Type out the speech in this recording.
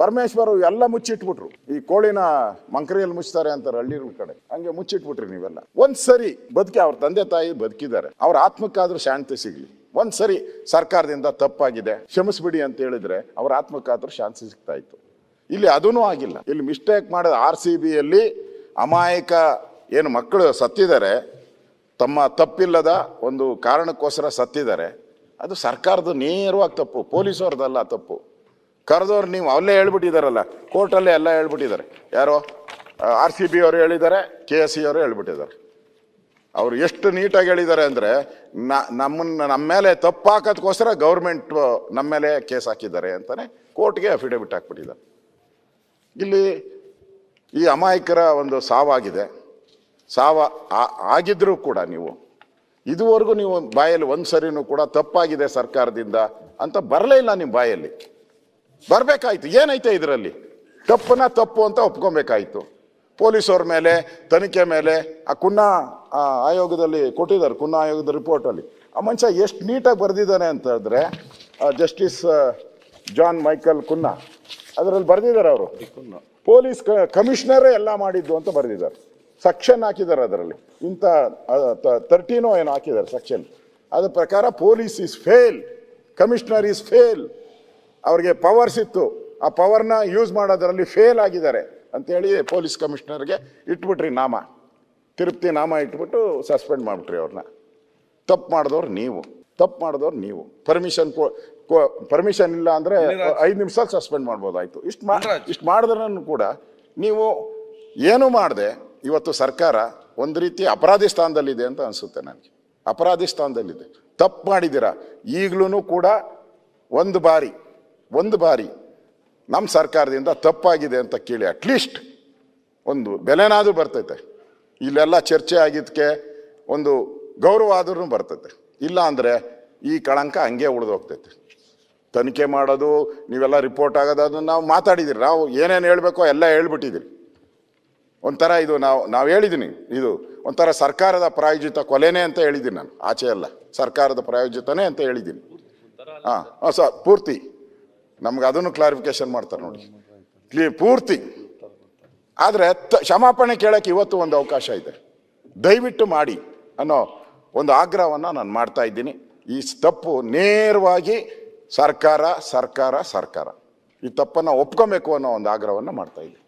ಪರಮೇಶ್ವರ್ ಎಲ್ಲ ಮುಚ್ಚಿಟ್ಬಿಟ್ರು. ಈ ಕೋಳಿನ ಮಂಕರಿಯಲ್ಲಿ ಮುಚ್ತಾರೆ ಅಂತಾರೆ ಹಳ್ಳಿಗಳ ಕಡೆ. ಹಂಗೆ ಮುಚ್ಚಿಟ್ಬಿಟ್ರಿ ನೀವೆಲ್ಲ. ಒಂದ್ ಸರಿ ಬದುಕಿ ಅವ್ರ ತಂದೆ ತಾಯಿ ಬದುಕಿದ್ದಾರೆ. ಅವ್ರ ಆತ್ಮಕ್ಕಾದ್ರೂ ಶಾಂತಿ ಸಿಗ್ಲಿ. ಒಂದ್ ಸರಿ ಸರ್ಕಾರದಿಂದ ತಪ್ಪಾಗಿದೆ, ಕ್ಷಮಿಸ್ಬಿಡಿ ಅಂತ ಹೇಳಿದ್ರೆ ಅವ್ರ ಆತ್ಮಕ್ಕಾದ್ರೂ ಶಾಂತಿ ಸಿಗ್ತಾ ಇತ್ತು. ಇಲ್ಲಿ ಅದೂ ಆಗಿಲ್ಲ. ಇಲ್ಲಿ ಮಿಸ್ಟೇಕ್ ಮಾಡಿದ ಆರ್ ಸಿ ಬಿಯಲ್ಲಿ ಅಮಾಯಕ ಏನು ಮಕ್ಕಳು ಸತ್ತಿದ್ದಾರೆ, ತಮ್ಮ ತಪ್ಪಿಲ್ಲದ ಒಂದು ಕಾರಣಕ್ಕೋಸ್ಕರ ಸತ್ತಿದ್ದಾರೆ. ಅದು ಸರ್ಕಾರದ ನೇರವಾಗಿ ತಪ್ಪು, ಪೊಲೀಸವ್ರದ್ದಲ್ಲ ತಪ್ಪು. ಕರೆದವ್ರು ನೀವು ಅಲ್ಲೇ ಹೇಳ್ಬಿಟ್ಟಿದಾರಲ್ಲ, ಕೋರ್ಟಲ್ಲೇ ಎಲ್ಲ ಹೇಳ್ಬಿಟ್ಟಿದ್ದಾರೆ ಯಾರೋ ಆರ್ ಸಿ ಬಿ ಅವರು ಹೇಳಿದ್ದಾರೆ ಕೆ ಎಸ್ ಸಿ ಅವರು ಹೇಳ್ಬಿಟ್ಟಿದ್ದಾರೆ ಅವರು ಎಷ್ಟು ನೀಟಾಗಿ ಹೇಳಿದ್ದಾರೆ ಅಂದರೆ ನಮ್ಮನ್ನ ನಮ್ಮ ಮೇಲೆ ತಪ್ಪು ಹಾಕೋದಕ್ಕೋಸ್ಕರ ಗೌರ್ಮೆಂಟ್ ನಮ್ಮ ಮೇಲೆ ಕೇಸ್ ಹಾಕಿದ್ದಾರೆ ಅಂತಲೇ ಕೋರ್ಟ್ಗೆ ಅಫಿಡವಿಟ್ ಹಾಕ್ಬಿಟ್ಟಿದ್ದಾರೆ. ಇಲ್ಲಿ ಈ ಅಮಾಯಕರ ಒಂದು ಸಾವಾಗಿದೆ. ಸಾವ ಆಗಿದ್ರೂ ಕೂಡ ನೀವು, ಇದುವರೆಗೂ ನೀವು ಬಾಯಲ್ಲಿ ಒಂದು ಸರಿನೂ ಕೂಡ ತಪ್ಪಾಗಿದೆ ಸರ್ಕಾರದಿಂದ ಅಂತ ಬರಲೇ ಇಲ್ಲ ನಿಮ್ಮ ಬಾಯಲ್ಲಿ. ಬರಬೇಕಾಯ್ತು. ಏನೈತೆ ಇದರಲ್ಲಿ? ತಪ್ಪನ್ನ ತಪ್ಪು ಅಂತ ಒಪ್ಕೊಬೇಕಾಯ್ತು. ಪೊಲೀಸವ್ರ ಮೇಲೆ, ತನಿಖೆ ಮೇಲೆ, ಆ ಕುನ್ನ ಆಯೋಗದಲ್ಲಿ ಕೊಟ್ಟಿದ್ದಾರೆ, ಕುನ್ನ ಆಯೋಗದ ರಿಪೋರ್ಟಲ್ಲಿ. ಆ ಮನುಷ್ಯ ಎಷ್ಟು ನೀಟಾಗಿ ಬರೆದಿದ್ದಾನೆ ಅಂತ ಹೇಳಿದ್ರೆ ಜಸ್ಟಿಸ್ ಜಾನ್ ಮೈಕಲ್ ಕುನ್ನ, ಅದರಲ್ಲಿ ಬರೆದಿದ್ದಾರೆ ಅವರು. ಪೊಲೀಸ್ ಕಮಿಷನರೇ ಎಲ್ಲ ಮಾಡಿದ್ದು ಅಂತ ಬರೆದಿದ್ದಾರೆ. ಸೆಕ್ಷನ್ ಹಾಕಿದ್ದಾರೆ ಅದರಲ್ಲಿ. ಇಂಥ ತರ್ಟೀನೋ ಏನೋ ಹಾಕಿದ್ದಾರೆ ಸೆಕ್ಷನ್. ಅದ್ರ ಪ್ರಕಾರ police is fail, commissioner is fail. ಅವ್ರಿಗೆ ಪವರ್ಸ್ ಇತ್ತು. ಆ ಪವರ್ನ ಯೂಸ್ ಮಾಡೋದ್ರಲ್ಲಿ ಫೇಲ್ ಆಗಿದ್ದಾರೆ ಅಂತೇಳಿ ಪೊಲೀಸ್ ಕಮಿಷನರ್ಗೆ ಇಟ್ಬಿಟ್ರಿ ನಾಮ. ತಿರುಪ್ತಿ ನಾಮ ಇಟ್ಬಿಟ್ಟು ಸಸ್ಪೆಂಡ್ ಮಾಡಿಬಿಟ್ರಿ ಅವ್ರನ್ನ ತಪ್ಪು ಮಾಡಿದವ್ರು ನೀವು. ತಪ್ಪು ಮಾಡಿದವ್ರು ನೀವು. ಪರ್ಮಿಷನ್ ಪರ್ಮಿಷನ್ ಇಲ್ಲ ಅಂದರೆ ಐದು ನಿಮಿಷ ಸಸ್ಪೆಂಡ್ ಮಾಡ್ಬೋದಾಯ್ತು. ಇಷ್ಟು ಮಾ ಇಷ್ಟು ಮಾಡಿದ್ರೂ ಕೂಡ ನೀವು ಏನು ಮಾಡಿದೆ ಇವತ್ತು ಸರ್ಕಾರ ಒಂದು ರೀತಿ ಅಪರಾಧಿ ಸ್ಥಾನದಲ್ಲಿದೆ ಅಂತ ಅನಿಸುತ್ತೆ ನನಗೆ. ಅಪರಾಧಿ ಸ್ಥಾನದಲ್ಲಿದೆ. ತಪ್ಪು ಮಾಡಿದ್ದೀರಾ? ಈಗಲೂ ಕೂಡ ಒಂದು ಬಾರಿ. ಒಂದು ಬಾರಿ ನಮ್ಮ ಸರ್ಕಾರದಿಂದ ತಪ್ಪಾಗಿದೆ ಅಂತ ಕೇಳಿ ಅಟ್ಲೀಸ್ಟ್ ಒಂದು ಬೆಲೆನಾದರೂ ಬರ್ತೈತೆ. ಇಲ್ಲೆಲ್ಲ ಚರ್ಚೆ ಆಗಿದ್ದಕ್ಕೆ ಒಂದು ಗೌರವ ಆದ್ರೂ ಬರ್ತೈತೆ. ಇಲ್ಲ ಅಂದರೆ ಈ ಕಳಂಕ ಹಂಗೆ ಉಳಿದೋಗ್ತೈತೆ. ತನಿಖೆ ಮಾಡೋದು ನೀವೆಲ್ಲ ರಿಪೋರ್ಟ್ ಆಗೋದು ಅದನ್ನು ನಾವು ಮಾತಾಡಿದ್ದೀರಿ. ನಾವು ಏನೇನು ಹೇಳಬೇಕೋ ಎಲ್ಲ ಹೇಳ್ಬಿಟ್ಟಿದ್ದೀರಿ. ಒಂಥರ ಇದು ನಾವು ನಾವು ಹೇಳಿದ್ದೀನಿ ಇದು ಒಂಥರ ಸರ್ಕಾರದ ಪ್ರಾಯೋಜಿತ ಕೊಲೆನೇ ಅಂತ ಹೇಳಿದ್ದೀನಿ ನಾನು. ಆಚೆ ಅಲ್ಲ ಸರ್ಕಾರದ ಪ್ರಾಯೋಜಿತನೇ ಅಂತ ಹೇಳಿದ್ದೀನಿ ಹಾಂ ಹಾಂ ಸರ್ ಪೂರ್ತಿ. ನಮ್ಗೆ ಅದನ್ನು ಕ್ಲಾರಿಫಿಕೇಶನ್ ಮಾಡ್ತಾರೆ ನೋಡಿ. ಕ್ಲೀ ಪೂರ್ತಿ. ಆದರೆ ಕ್ಷಮಾಪಣೆ ಕೇಳಕ್ಕೆ ಇವತ್ತು ಒಂದು ಅವಕಾಶ ಇದೆ. ದಯವಿಟ್ಟು ಮಾಡಿ ಅನ್ನೋ ಒಂದು ಆಗ್ರಹವನ್ನು ನಾನು ಮಾಡ್ತಾ ಇದ್ದೀನಿ. ಈ ತಪ್ಪು ನೇರವಾಗಿ ಸರ್ಕಾರ ಸರ್ಕಾರ ಸರ್ಕಾರ. ಈ ತಪ್ಪನ್ನು ಒಪ್ಕೊಬೇಕು ಅನ್ನೋ ಒಂದು ಆಗ್ರಹವನ್ನು ಮಾಡ್ತಾ ಇದ್ದೀನಿ.